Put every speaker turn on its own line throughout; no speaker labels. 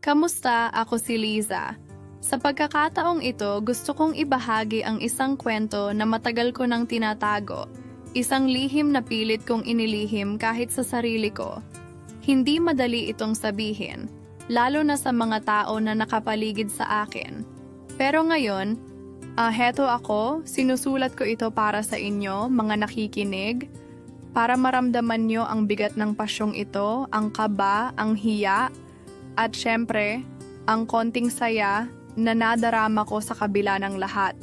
Kamusta? Ako si Liza. Sa pagkakataong ito, gusto kong ibahagi ang isang kwento na matagal ko nang tinatago. Isang lihim na pilit kong inilihim kahit sa sarili ko. Hindi madali itong sabihin, lalo na sa mga tao na nakapaligid sa akin. Pero ngayon, ah heto ako, sinusulat ko ito para sa inyo, mga nakikinig, para maramdaman nyo ang bigat ng pasyong ito, ang kaba, ang hiya, at syempre, ang konting saya na nadarama ko sa kabila ng lahat.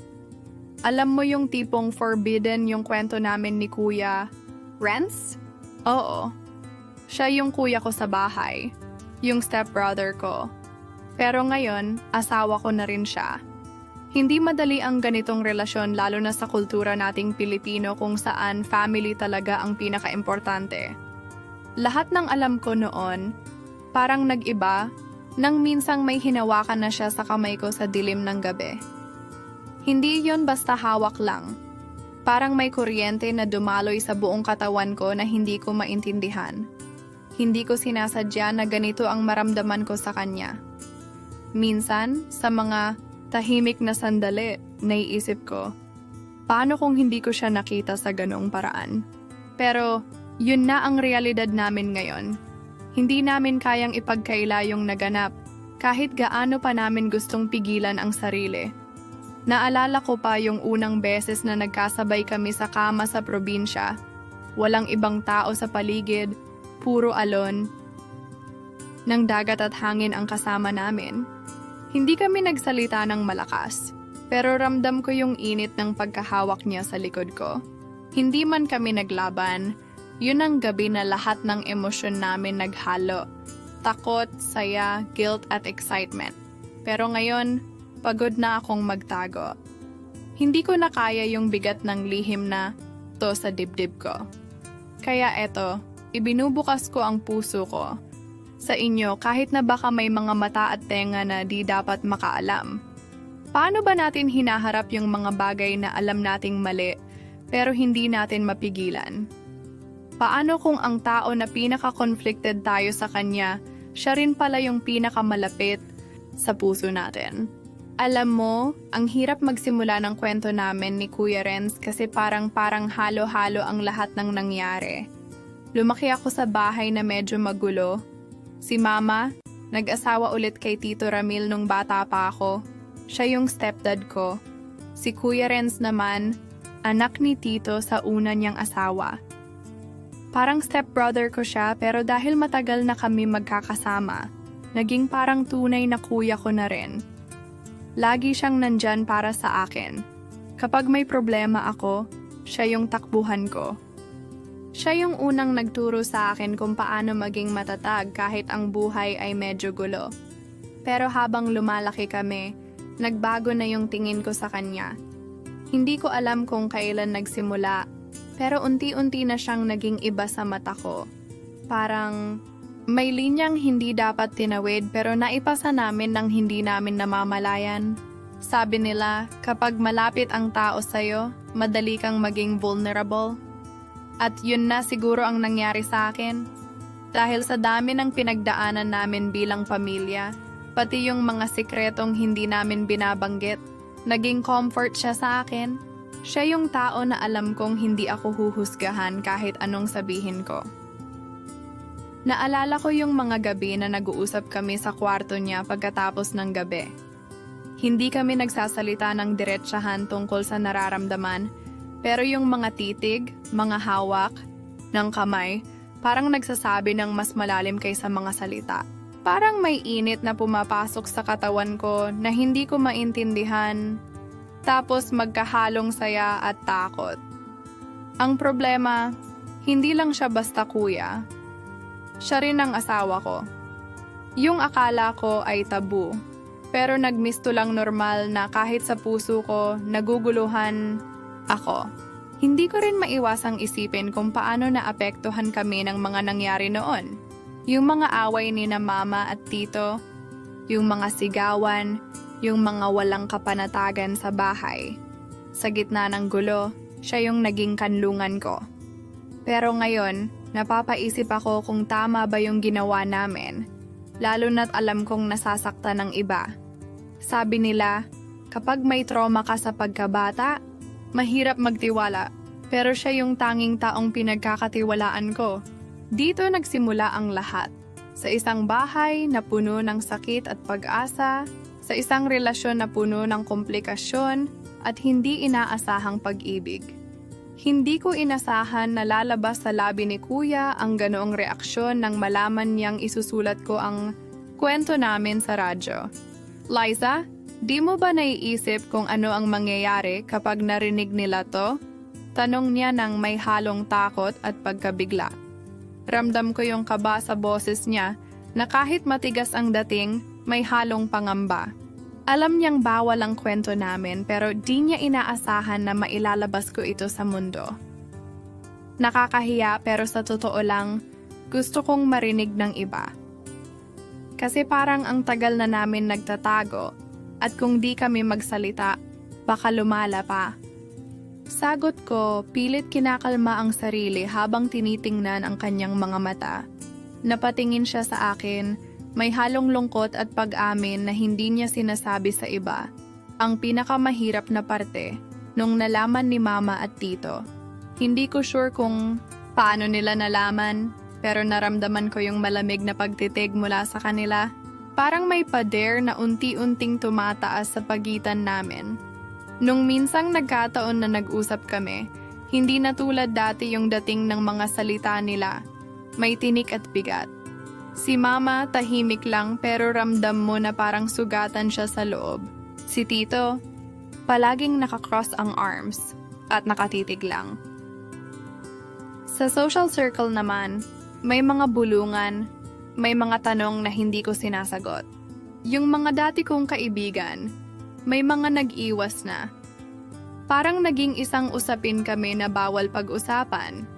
Alam mo yung tipong forbidden yung kwento namin ni Kuya Renz? Oo. Siya yung kuya ko sa bahay. Yung stepbrother ko. Pero ngayon, asawa ko na rin siya. Hindi madali ang ganitong relasyon lalo na sa kultura nating Pilipino kung saan family talaga ang pinaka-importante. Lahat ng alam ko noon, parang nag-iba nang minsang may hinawakan na siya sa kamay ko sa dilim ng gabi. Hindi yon basta hawak lang. Parang may kuryente na dumaloy sa buong katawan ko na hindi ko maintindihan. Hindi ko sinasadya na ganito ang maramdaman ko sa kanya. Minsan, sa mga tahimik na sandali, naiisip ko, paano kung hindi ko siya nakita sa ganong paraan? Pero, yun na ang realidad namin ngayon. Hindi namin kayang ipagkaila yung naganap, kahit gaano pa namin gustong pigilan ang sarili. Naalala ko pa yung unang beses na nagkasabay kami sa kama sa probinsya. Walang ibang tao sa paligid, puro alon. Nang dagat at hangin ang kasama namin. Hindi kami nagsalita ng malakas, pero ramdam ko yung init ng pagkahawak niya sa likod ko. Hindi man kami naglaban, yun ang gabi na lahat ng emosyon namin naghalo. Takot, saya, guilt at excitement. Pero ngayon, pagod na akong magtago. Hindi ko na kaya yung bigat ng lihim na to sa dibdib ko. Kaya eto, ibinubukas ko ang puso ko sa inyo kahit na baka may mga mata at tenga na di dapat makaalam. Paano ba natin hinaharap yung mga bagay na alam nating mali pero hindi natin mapigilan? Paano kung ang tao na pinaka-conflicted tayo sa kanya, siya rin pala yung pinakamalapit sa puso natin? Alam mo, ang hirap magsimula ng kwento namin ni Kuya Renz kasi parang parang halo-halo ang lahat ng nangyari. Lumaki ako sa bahay na medyo magulo. Si Mama, nag-asawa ulit kay Tito Ramil nung bata pa ako. Siya yung stepdad ko. Si Kuya Renz naman, anak ni Tito sa una niyang asawa. Parang stepbrother ko siya pero dahil matagal na kami magkakasama, naging parang tunay na kuya ko na rin. Lagi siyang nandyan para sa akin. Kapag may problema ako, siya yung takbuhan ko. Siya yung unang nagturo sa akin kung paano maging matatag kahit ang buhay ay medyo gulo. Pero habang lumalaki kami, nagbago na yung tingin ko sa kanya. Hindi ko alam kung kailan nagsimula pero unti-unti na siyang naging iba sa mata ko. Parang may linyang hindi dapat tinawid pero naipasa namin nang hindi namin namamalayan. Sabi nila, kapag malapit ang tao sa'yo, madali kang maging vulnerable. At yun na siguro ang nangyari sa akin. Dahil sa dami ng pinagdaanan namin bilang pamilya, pati yung mga sikretong hindi namin binabanggit, naging comfort siya sa akin. Siya yung tao na alam kong hindi ako huhusgahan kahit anong sabihin ko. Naalala ko yung mga gabi na nag-uusap kami sa kwarto niya pagkatapos ng gabi. Hindi kami nagsasalita ng diretsahan tungkol sa nararamdaman, pero yung mga titig, mga hawak, ng kamay, parang nagsasabi ng mas malalim kaysa mga salita. Parang may init na pumapasok sa katawan ko na hindi ko maintindihan tapos magkahalong saya at takot. Ang problema, hindi lang siya basta kuya. Siya rin ang asawa ko. Yung akala ko ay tabu, pero nagmisto lang normal na kahit sa puso ko naguguluhan ako. Hindi ko rin maiwasang isipin kung paano naapektuhan kami ng mga nangyari noon. Yung mga away ni na mama at tito, yung mga sigawan, yung mga walang kapanatagan sa bahay. Sa gitna ng gulo, siya yung naging kanlungan ko. Pero ngayon, napapaisip ako kung tama ba yung ginawa namin. lalo na't alam kong nasasaktan ng iba. Sabi nila, kapag may trauma ka sa pagkabata, mahirap magtiwala, pero siya yung tanging taong pinagkakatiwalaan ko. Dito nagsimula ang lahat. Sa isang bahay na puno ng sakit at pag-asa, sa isang relasyon na puno ng komplikasyon at hindi inaasahang pag-ibig. Hindi ko inasahan na lalabas sa labi ni Kuya ang ganoong reaksyon nang malaman niyang isusulat ko ang kwento namin sa radyo. Liza, di mo ba naiisip kung ano ang mangyayari kapag narinig nila to? Tanong niya nang may halong takot at pagkabigla. Ramdam ko yung kaba sa boses niya na kahit matigas ang dating, may halong pangamba. Alam niyang bawal ang kwento namin pero di niya inaasahan na mailalabas ko ito sa mundo. Nakakahiya pero sa totoo lang, gusto kong marinig ng iba. Kasi parang ang tagal na namin nagtatago at kung di kami magsalita, baka lumala pa. Sagot ko, pilit kinakalma ang sarili habang tinitingnan ang kanyang mga mata. Napatingin siya sa akin, may halong lungkot at pag-amin na hindi niya sinasabi sa iba. Ang pinakamahirap na parte, nung nalaman ni mama at tito. Hindi ko sure kung paano nila nalaman, pero naramdaman ko yung malamig na pagtitig mula sa kanila. Parang may pader na unti-unting tumataas sa pagitan namin. Nung minsang nagkataon na nag-usap kami, hindi na tulad dati yung dating ng mga salita nila. May tinik at bigat. Si mama tahimik lang pero ramdam mo na parang sugatan siya sa loob. Si tito, palaging nakakross ang arms at nakatitig lang. Sa social circle naman, may mga bulungan, may mga tanong na hindi ko sinasagot. Yung mga dati kong kaibigan, may mga nag-iwas na. Parang naging isang usapin kami na bawal pag-usapan.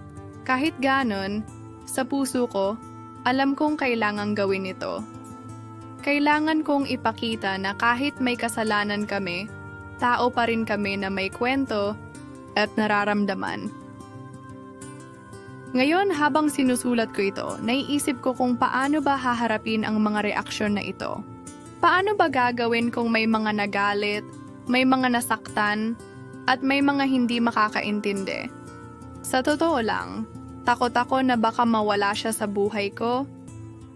Kahit ganon, sa puso ko, alam kong kailangang gawin ito. Kailangan kong ipakita na kahit may kasalanan kami, tao pa rin kami na may kwento at nararamdaman. Ngayon habang sinusulat ko ito, naiisip ko kung paano ba haharapin ang mga reaksyon na ito. Paano ba gagawin kung may mga nagalit, may mga nasaktan, at may mga hindi makakaintindi? Sa totoo lang, takot ako na baka mawala siya sa buhay ko,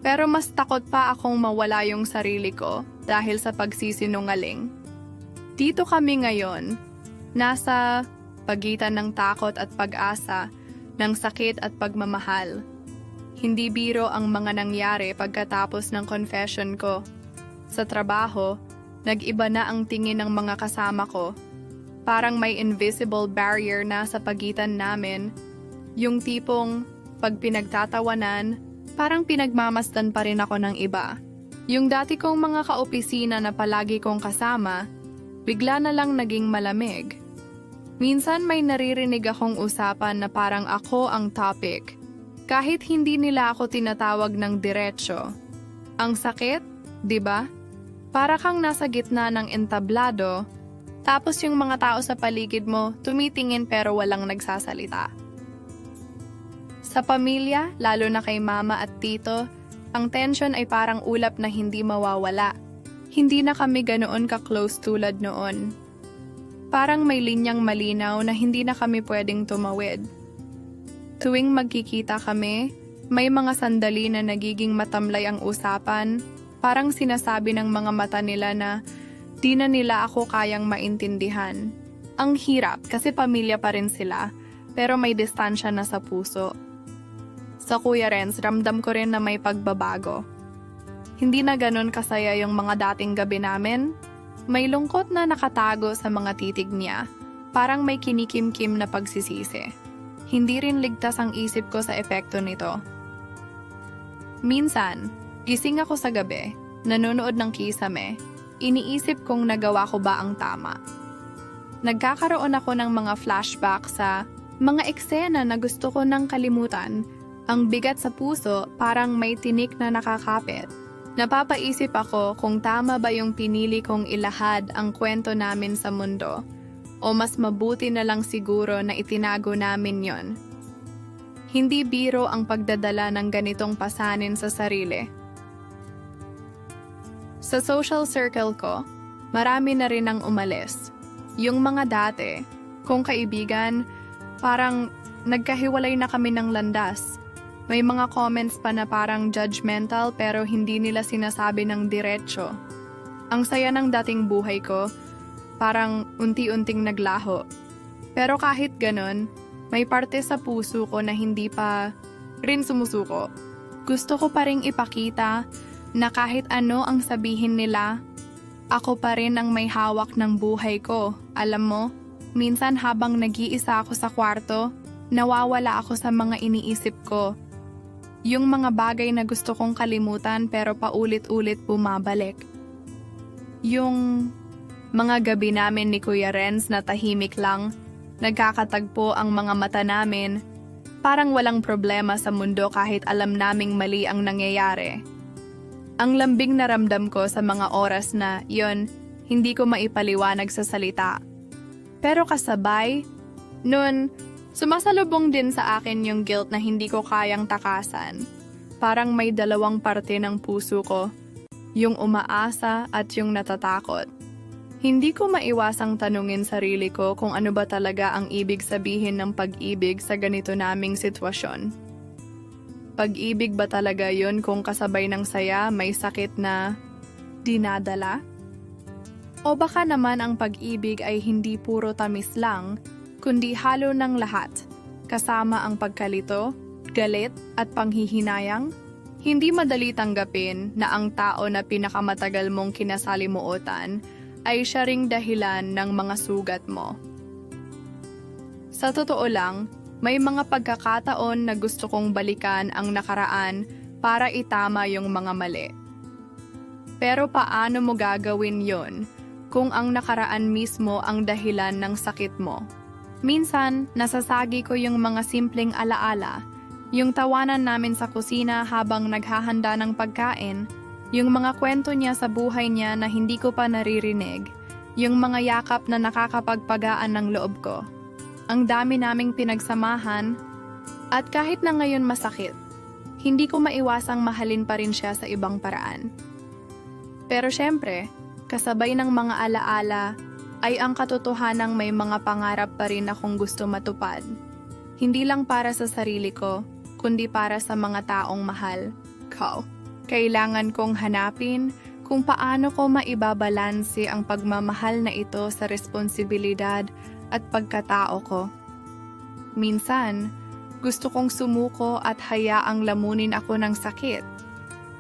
pero mas takot pa akong mawala yung sarili ko dahil sa pagsisinungaling. Dito kami ngayon, nasa pagitan ng takot at pag-asa, ng sakit at pagmamahal. Hindi biro ang mga nangyari pagkatapos ng confession ko. Sa trabaho, nag-iba na ang tingin ng mga kasama ko. Parang may invisible barrier na sa pagitan namin. Yung tipong, pag pinagtatawanan, parang pinagmamasdan pa rin ako ng iba. Yung dati kong mga kaopisina na palagi kong kasama, bigla na lang naging malamig. Minsan may naririnig akong usapan na parang ako ang topic, kahit hindi nila ako tinatawag ng diretsyo. Ang sakit, di ba? Para kang nasa gitna ng entablado, tapos yung mga tao sa paligid mo tumitingin pero walang nagsasalita. Sa pamilya, lalo na kay mama at tito, ang tension ay parang ulap na hindi mawawala. Hindi na kami ganoon ka-close tulad noon. Parang may linyang malinaw na hindi na kami pwedeng tumawid. Tuwing magkikita kami, may mga sandali na nagiging matamlay ang usapan, parang sinasabi ng mga mata nila na di na nila ako kayang maintindihan. Ang hirap kasi pamilya pa rin sila, pero may distansya na sa puso. Sa Kuya Renz, ramdam ko rin na may pagbabago. Hindi na ganun kasaya yung mga dating gabi namin. May lungkot na nakatago sa mga titig niya, parang may kinikim-kim na pagsisisi. Hindi rin ligtas ang isip ko sa epekto nito. Minsan, gising ako sa gabi, nanonood ng kisame, iniisip kong nagawa ko ba ang tama. Nagkakaroon ako ng mga flashback sa mga eksena na gusto ko nang kalimutan ang bigat sa puso parang may tinik na nakakapit. Napapaisip ako kung tama ba yung pinili kong ilahad ang kwento namin sa mundo o mas mabuti na lang siguro na itinago namin yon. Hindi biro ang pagdadala ng ganitong pasanin sa sarili. Sa social circle ko, marami na rin ang umalis. Yung mga dati, kung kaibigan, parang nagkahiwalay na kami ng landas. May mga comments pa na parang judgmental pero hindi nila sinasabi ng diretsyo. Ang saya ng dating buhay ko, parang unti-unting naglaho. Pero kahit ganon, may parte sa puso ko na hindi pa rin sumusuko. Gusto ko pa rin ipakita na kahit ano ang sabihin nila, ako pa rin ang may hawak ng buhay ko. Alam mo, minsan habang nag-iisa ako sa kwarto, nawawala ako sa mga iniisip ko. Yung mga bagay na gusto kong kalimutan pero paulit-ulit bumabalik. Yung mga gabi namin ni Kuya Renz na tahimik lang, nagkakatagpo ang mga mata namin, parang walang problema sa mundo kahit alam naming mali ang nangyayari. Ang lambing na ramdam ko sa mga oras na yon hindi ko maipaliwanag sa salita. Pero kasabay, nun, sumasalubong din sa akin yung guilt na hindi ko kayang takasan. Parang may dalawang parte ng puso ko, yung umaasa at yung natatakot. Hindi ko maiwasang tanungin sarili ko kung ano ba talaga ang ibig sabihin ng pag-ibig sa ganito naming sitwasyon. Pag-ibig ba talaga yon kung kasabay ng saya may sakit na dinadala? O baka naman ang pag-ibig ay hindi puro tamis lang, kundi halo ng lahat, kasama ang pagkalito, galit at panghihinayang? Hindi madali tanggapin na ang tao na pinakamatagal mong kinasalimuotan ay siya ring dahilan ng mga sugat mo. Sa totoo lang, may mga pagkakataon na gusto kong balikan ang nakaraan para itama yung mga mali. Pero paano mo gagawin yon kung ang nakaraan mismo ang dahilan ng sakit mo? Minsan, nasasagi ko yung mga simpleng alaala, yung tawanan namin sa kusina habang naghahanda ng pagkain, yung mga kwento niya sa buhay niya na hindi ko pa naririnig, yung mga yakap na nakakapagpagaan ng loob ko. Ang dami naming pinagsamahan, at kahit na ngayon masakit, hindi ko maiwasang mahalin pa rin siya sa ibang paraan. Pero syempre, kasabay ng mga alaala ay ang katotohanang may mga pangarap pa rin akong gusto matupad. Hindi lang para sa sarili ko, kundi para sa mga taong mahal ko. Kailangan kong hanapin kung paano ko maibabalanse ang pagmamahal na ito sa responsibilidad at pagkatao ko. Minsan, gusto kong sumuko at hayaang lamunin ako ng sakit.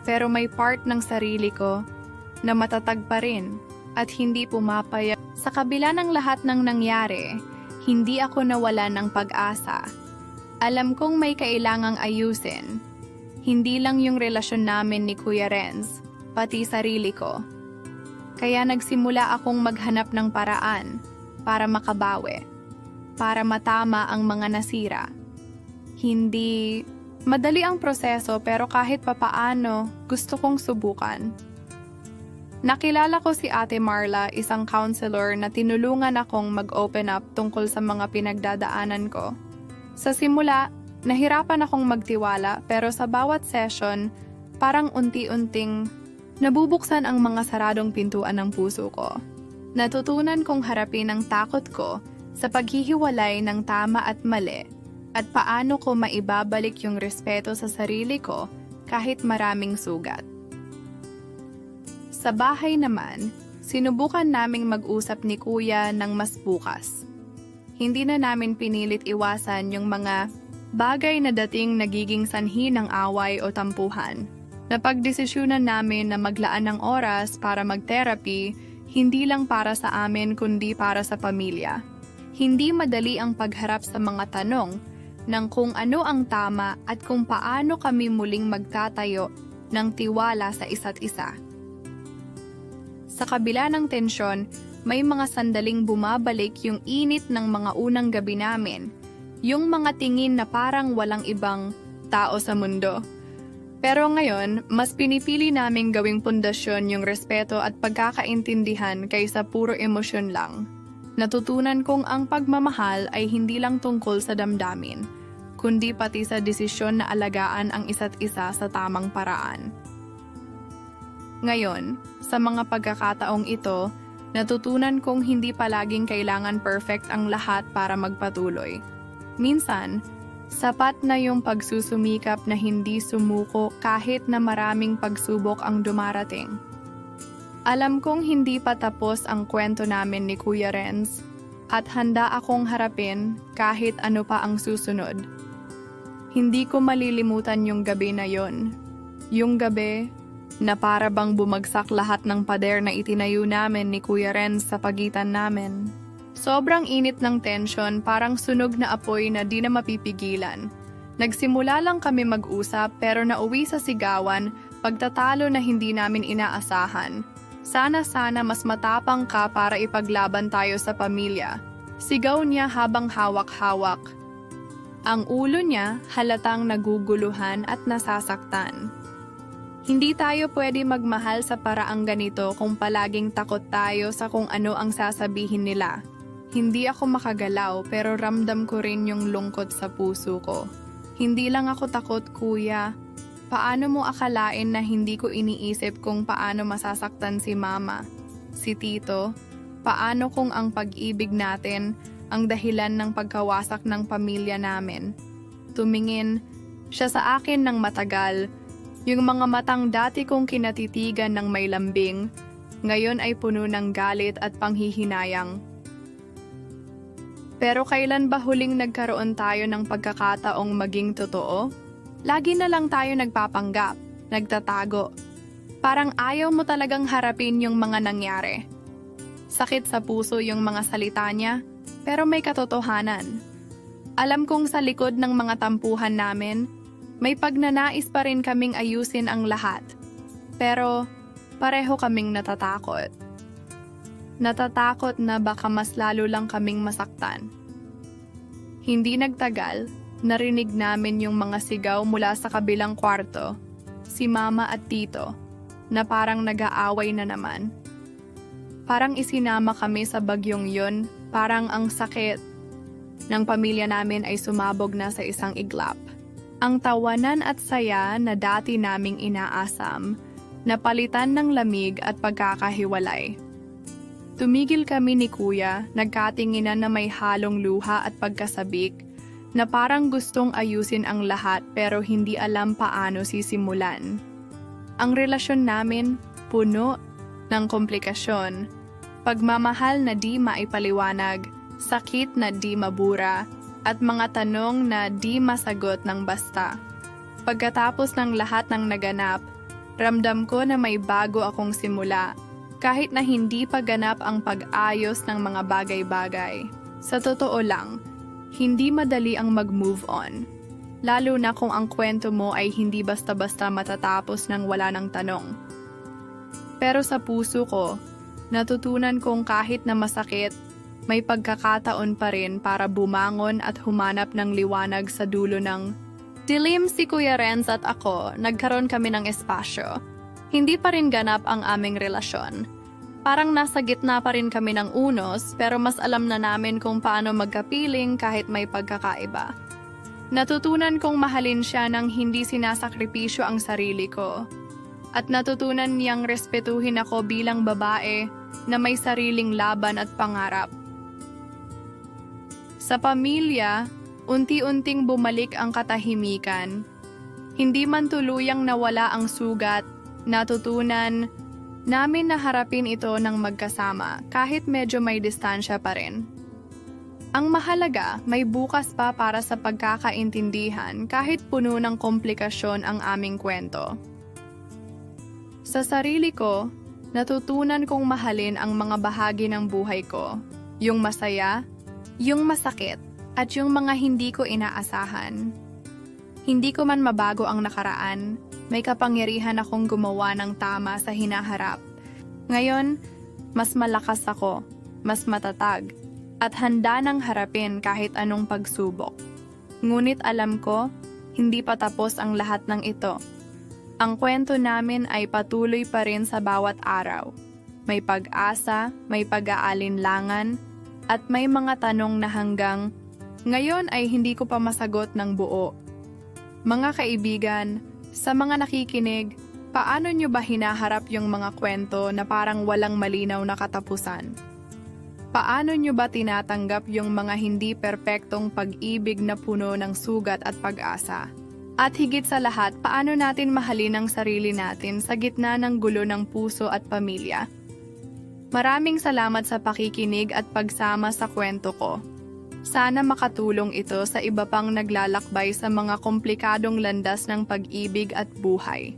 Pero may part ng sarili ko na matatag pa rin at hindi pumapayag. Sa kabila ng lahat ng nangyari, hindi ako nawala ng pag-asa. Alam kong may kailangang ayusin. Hindi lang yung relasyon namin ni Kuya Renz, pati sarili ko. Kaya nagsimula akong maghanap ng paraan para makabawi, para matama ang mga nasira. Hindi madali ang proseso pero kahit papaano gusto kong subukan. Nakilala ko si Ate Marla, isang counselor na tinulungan akong mag-open up tungkol sa mga pinagdadaanan ko. Sa simula, nahirapan akong magtiwala pero sa bawat session, parang unti-unting nabubuksan ang mga saradong pintuan ng puso ko. Natutunan kong harapin ang takot ko sa paghihiwalay ng tama at mali at paano ko maibabalik yung respeto sa sarili ko kahit maraming sugat. Sa bahay naman, sinubukan naming mag-usap ni kuya ng mas bukas. Hindi na namin pinilit iwasan yung mga bagay na dating nagiging sanhi ng away o tampuhan. Napagdesisyonan namin na maglaan ng oras para mag-therapy, hindi lang para sa amin kundi para sa pamilya. Hindi madali ang pagharap sa mga tanong ng kung ano ang tama at kung paano kami muling magtatayo ng tiwala sa isa't isa. Sa kabila ng tensyon, may mga sandaling bumabalik yung init ng mga unang gabi namin, yung mga tingin na parang walang ibang tao sa mundo. Pero ngayon, mas pinipili naming gawing pundasyon yung respeto at pagkakaintindihan kaysa puro emosyon lang. Natutunan kong ang pagmamahal ay hindi lang tungkol sa damdamin, kundi pati sa desisyon na alagaan ang isa't isa sa tamang paraan. Ngayon, sa mga pagkakataong ito, natutunan kong hindi palaging kailangan perfect ang lahat para magpatuloy. Minsan, sapat na yung pagsusumikap na hindi sumuko kahit na maraming pagsubok ang dumarating. Alam kong hindi pa tapos ang kwento namin ni Kuya Renz at handa akong harapin kahit ano pa ang susunod. Hindi ko malilimutan yung gabi na yon. Yung gabi na para bang bumagsak lahat ng pader na itinayo namin ni Kuya Renz sa pagitan namin. Sobrang init ng tensyon, parang sunog na apoy na di na mapipigilan. Nagsimula lang kami mag-usap pero nauwi sa sigawan pagtatalo na hindi namin inaasahan. Sana-sana mas matapang ka para ipaglaban tayo sa pamilya. Sigaw niya habang hawak-hawak. Ang ulo niya halatang naguguluhan at nasasaktan. Hindi tayo pwede magmahal sa paraang ganito kung palaging takot tayo sa kung ano ang sasabihin nila. Hindi ako makagalaw pero ramdam ko rin yung lungkot sa puso ko. Hindi lang ako takot kuya. Paano mo akalain na hindi ko iniisip kung paano masasaktan si mama, si tito, paano kung ang pag-ibig natin ang dahilan ng pagkawasak ng pamilya namin. Tumingin siya sa akin ng matagal, yung mga matang dati kong kinatitigan ng may lambing, ngayon ay puno ng galit at panghihinayang. Pero kailan ba huling nagkaroon tayo ng pagkakataong maging totoo? Lagi na lang tayo nagpapanggap, nagtatago. Parang ayaw mo talagang harapin yung mga nangyari. Sakit sa puso yung mga salita niya, pero may katotohanan. Alam kong sa likod ng mga tampuhan namin, may pagnanais pa rin kaming ayusin ang lahat. Pero pareho kaming natatakot. Natatakot na baka mas lalo lang kaming masaktan. Hindi nagtagal, narinig namin yung mga sigaw mula sa kabilang kwarto, si mama at tito, na parang nag-aaway na naman. Parang isinama kami sa bagyong yon, parang ang sakit ng pamilya namin ay sumabog na sa isang iglap. Ang tawanan at saya na dati naming inaasam, napalitan ng lamig at pagkakahiwalay. Tumigil kami ni kuya, nagkatinginan na may halong luha at pagkasabik, na parang gustong ayusin ang lahat pero hindi alam paano sisimulan. Ang relasyon namin, puno ng komplikasyon, pagmamahal na di maipaliwanag, sakit na di mabura, at mga tanong na di masagot ng basta. Pagkatapos ng lahat ng naganap, ramdam ko na may bago akong simula kahit na hindi pa ganap ang pag-ayos ng mga bagay-bagay. Sa totoo lang, hindi madali ang mag-move on. Lalo na kung ang kwento mo ay hindi basta-basta matatapos ng wala ng tanong. Pero sa puso ko, natutunan kong kahit na masakit, may pagkakataon pa rin para bumangon at humanap ng liwanag sa dulo ng Dilim si Kuya Renz at ako, nagkaroon kami ng espasyo hindi pa rin ganap ang aming relasyon. Parang nasa gitna pa rin kami ng unos pero mas alam na namin kung paano magkapiling kahit may pagkakaiba. Natutunan kong mahalin siya nang hindi sinasakripisyo ang sarili ko. At natutunan niyang respetuhin ako bilang babae na may sariling laban at pangarap. Sa pamilya, unti-unting bumalik ang katahimikan. Hindi man tuluyang nawala ang sugat, Natutunan namin na harapin ito ng magkasama kahit medyo may distansya pa rin. Ang mahalaga, may bukas pa para sa pagkakaintindihan kahit puno ng komplikasyon ang aming kwento. Sa sarili ko, natutunan kong mahalin ang mga bahagi ng buhay ko, yung masaya, yung masakit, at yung mga hindi ko inaasahan. Hindi ko man mabago ang nakaraan, may kapangyarihan akong gumawa ng tama sa hinaharap. Ngayon, mas malakas ako, mas matatag, at handa nang harapin kahit anong pagsubok. Ngunit alam ko, hindi pa tapos ang lahat ng ito. Ang kwento namin ay patuloy pa rin sa bawat araw. May pag-asa, may pag-aalinlangan, at may mga tanong na hanggang ngayon ay hindi ko pa masagot ng buo. Mga kaibigan, sa mga nakikinig, Paano nyo ba hinaharap yung mga kwento na parang walang malinaw na katapusan? Paano nyo ba tinatanggap yung mga hindi perpektong pag-ibig na puno ng sugat at pag-asa? At higit sa lahat, paano natin mahalin ang sarili natin sa gitna ng gulo ng puso at pamilya? Maraming salamat sa pakikinig at pagsama sa kwento ko. Sana makatulong ito sa iba pang naglalakbay sa mga komplikadong landas ng pag-ibig at buhay.